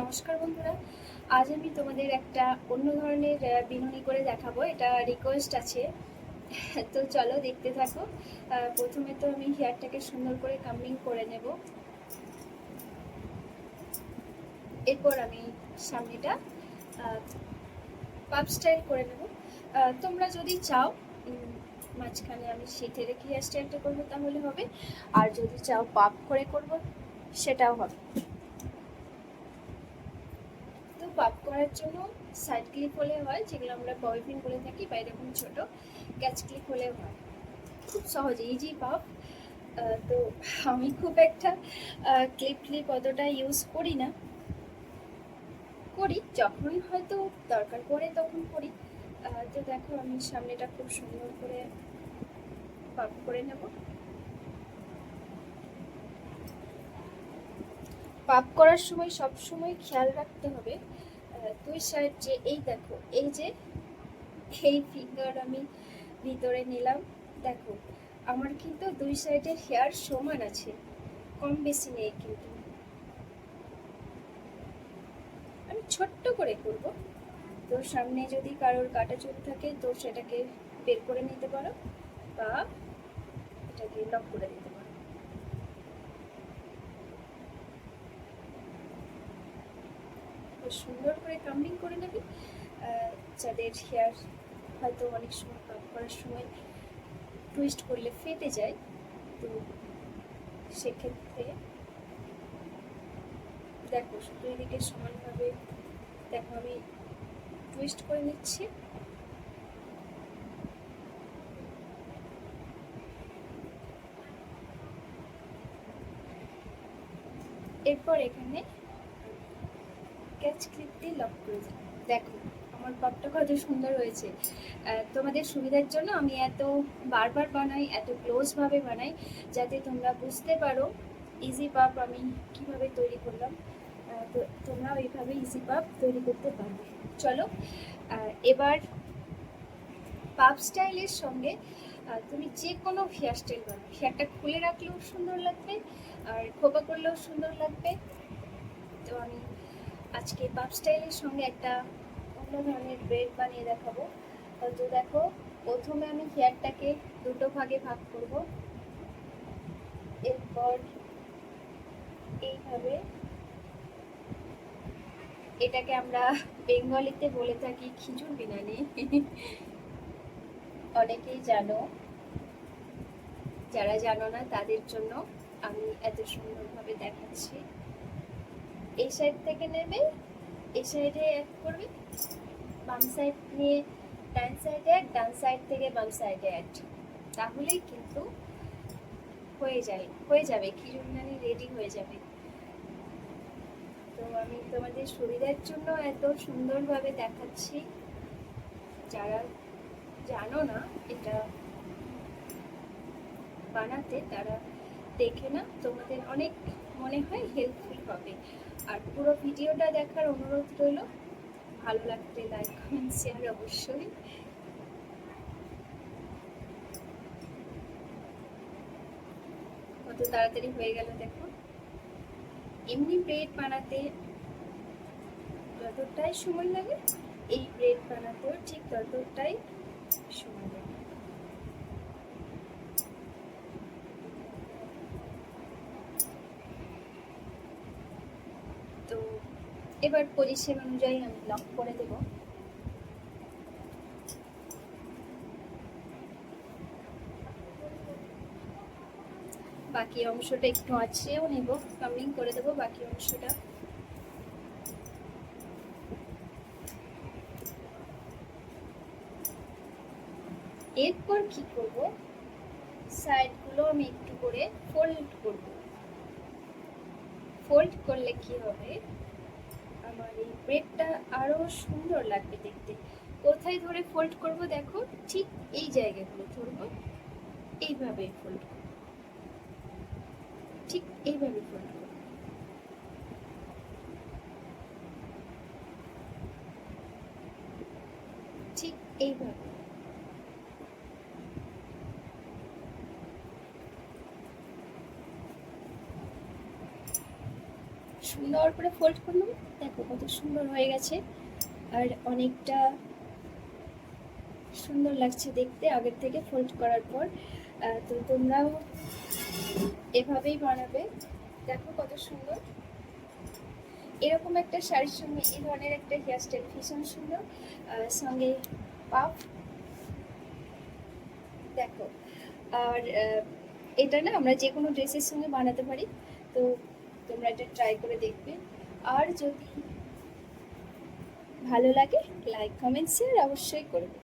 নমস্কার বন্ধুরা। আজ আমি তোমাদের একটা অন্য ধরনের বিনুনি করে দেখাবো। এটা রিকোয়েস্ট আছে। তো চলো দেখতে থাকো। প্রথমে তো আমি হেয়ারটাকে সুন্দর করে কামিং করে নেব। এরপর আমি সামনেটা পাপ স্টাইল করে নেব। তোমরা যদি চাও মাঝখানে আমি সিটে রেখে হেয়ার স্টাইলটা করব, তাহলে হবে। আর যদি চাও পাপ করে করব, সেটাও হবে। পাপ করার জন্য সাইড ক্লিপ হলে হয়, যেগুলো আমরা বয়ফিন বলে থাকি বা এরকম ছোট ক্যাচ ক্লিপ হলে হয়। খুব সহজে ইজি পাপ তো আমি খুব একটা ক্লিপ ক্লিপ অতটা ইউজ করি না। করি যখন হয়তো দরকার পড়ে তখন করি। তো দেখো, আমি সামনেটা খুব সুন্দর করে পাপ করে নেব। পাপ করার সময় সব সময় খেয়াল রাখতে হবে দুই সাইড যে, এই দেখো, এই যে, এই ফিঙ্গার আমি ভিতরে নিলাম, দেখো, আমার কিন্তু দুই সাইডের হেয়ার সমান আছে, কম বেশি নেই কিন্তু। আমি ছোট্ট করে করব। তো সামনে যদি কারোর কাটা চুল থাকে তো সেটাকে বের করে নিতে পারো, বা এটাকে লক করে দিতে পারো খুব সুন্দর করে কামলিং করে নেবে। যাদের হেয়ার হয়তো অনেক সময় কাট করার সময় টুইস্ট করলে ফেটে যায়, তো সেক্ষেত্রে দেখো দুই দিকে সমানভাবে দেখো আমি টুইস্ট করে নিচ্ছি। এরপর এখানে ক্যাচ ক্লিপ দিয়ে লক করে দেখো, আমার পপটা কত সুন্দর হয়েছে। তোমাদের সুবিধার জন্য আমি এত বারবার বানাই, এত ক্লোজভাবে বানাই, যাতে তোমরা বুঝতে পারো ইজি পাপ আমি কীভাবে তৈরি করলাম। তো তোমরা এইভাবে ইজি পাপ তৈরি করতে পারবে। চলো এবার পাপ স্টাইলের সঙ্গে তুমি যে কোনো হেয়ার স্টাইল বানাও। হেয়ারটা খুলে রাখলেও সুন্দর লাগবে, আর খোপা করলেও সুন্দর লাগবে। তো আমি আজকে পাপ স্টাইলের সঙ্গে একটা অন্য ধরনের ব্রেড বানিয়ে দেখাবো। তো দেখো, প্রথমে আমি হেয়ারটাকে দুটো ভাগে ভাগ করব। এরপর এইভাবে এটাকে আমরা বেঙ্গলিতে বলে থাকি খিচুর বিনানি অনেকেই জানো, যারা জানো না, তাদের জন্য আমি এত সুন্দরভাবে দেখাচ্ছি। এই সাইড থেকে নেবে, এই সাইডে এক করবে, বাম সাইড নিয়ে ডান সাইডে এক, ডান সাইড থেকে বাম সাইডে এক। তাহলেই কিন্তু হয়ে যায়, হয়ে যাবে, খিচুড়ি রেডি হয়ে যাবে। তো আমি তোমাদের সুবিধার জন্য এত সুন্দরভাবে দেখাচ্ছি। যারা জানো না, এটা বানাতে, তারা দেখে না, তোমাদের অনেক মনে হয় হেল্পফুল হবে। আর পুরো ভিডিওটা দেখার অনুরোধ রইল। ভালো লাগলে লাইক কমেন্ট শেয়ার অবশ্যই। কত তাড়াতাড়ি হয়ে গেল দেখো। এমনি ব্রেড বানাতে যতটাই সময় লাগে, এই ব্রেড বানাতেও ঠিক ততটাই সময় লাগে তো এবার পজিশন অনুযায়ী আমি লক করে দেব। বাকি অংশটা একটু আঁচড়েও নেব কামিং করে দেবো বাকি অংশটা। এরপর কি করব? সাইডগুলো আমি একটু করে ফোল্ড করব। ফোল্ড করলে কি হবে? আমার এই ব্রেডটা আরও সুন্দর লাগবে দেখতে। কোথায় ধরে ফোল্ড করব দেখো? ঠিক এই জায়গাগুলো ধরব। এইভাবে ফোল্ড করব। ঠিক এইভাবে ফোল্ড করব। ঠিক এইভাবে। সুন্দর করে ফোল্ড করলাম। দেখো কত সুন্দর হয়ে গেছে। আর অনেকটা সুন্দর লাগছে দেখতে আগের থেকে ফোল্ড করার পর। তো তোমরাও এভাবেই বানাবে। দেখো কত সুন্দর। এরকম একটা শাড়ির সঙ্গে এই ধরনের একটা হেয়ার স্টাইল ভীষণ সুন্দর। সঙ্গে পাফ দেখো। আর এটা না আমরা যে কোনো ড্রেসের সঙ্গে বানাতে পারি। তো তোমরা এটা ট্রাই করে দেখবে। আর যদি ভালো লাগে লাইক কমেন্ট শেয়ার অবশ্যই করবে।